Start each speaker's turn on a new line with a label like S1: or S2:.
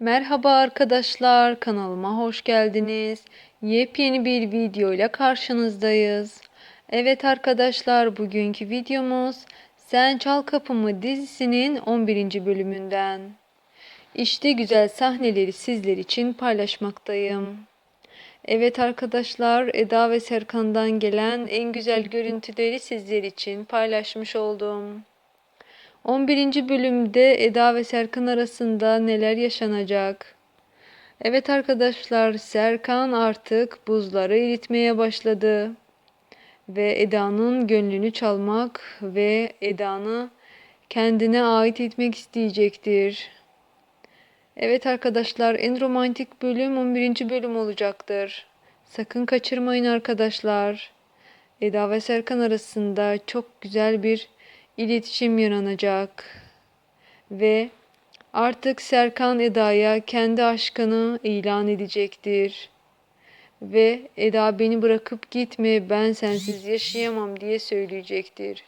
S1: Merhaba arkadaşlar, kanalıma hoş geldiniz. Yepyeni bir video ile karşınızdayız. Evet arkadaşlar, bugünkü videomuz Sen Çal Kapımı dizisinin 11. bölümünden. İşte güzel sahneleri sizler için paylaşmaktayım. Evet arkadaşlar, Eda ve Serkan'dan gelen en güzel görüntüleri sizler için paylaşmış oldum. 11. bölümde Eda ve Serkan arasında neler yaşanacak? Evet arkadaşlar, Serkan artık buzları eritmeye başladı. Ve Eda'nın gönlünü çalmak ve Eda'nı kendine ait etmek isteyecektir. Evet arkadaşlar, en romantik bölüm 11. bölüm olacaktır. Sakın kaçırmayın arkadaşlar. Eda ve Serkan arasında çok güzel bir iletişim yaranacak. Ve artık Serkan Eda'ya kendi aşkını ilan edecektir. Ve Eda beni bırakıp gitme ben sensiz yaşayamam diye söyleyecektir.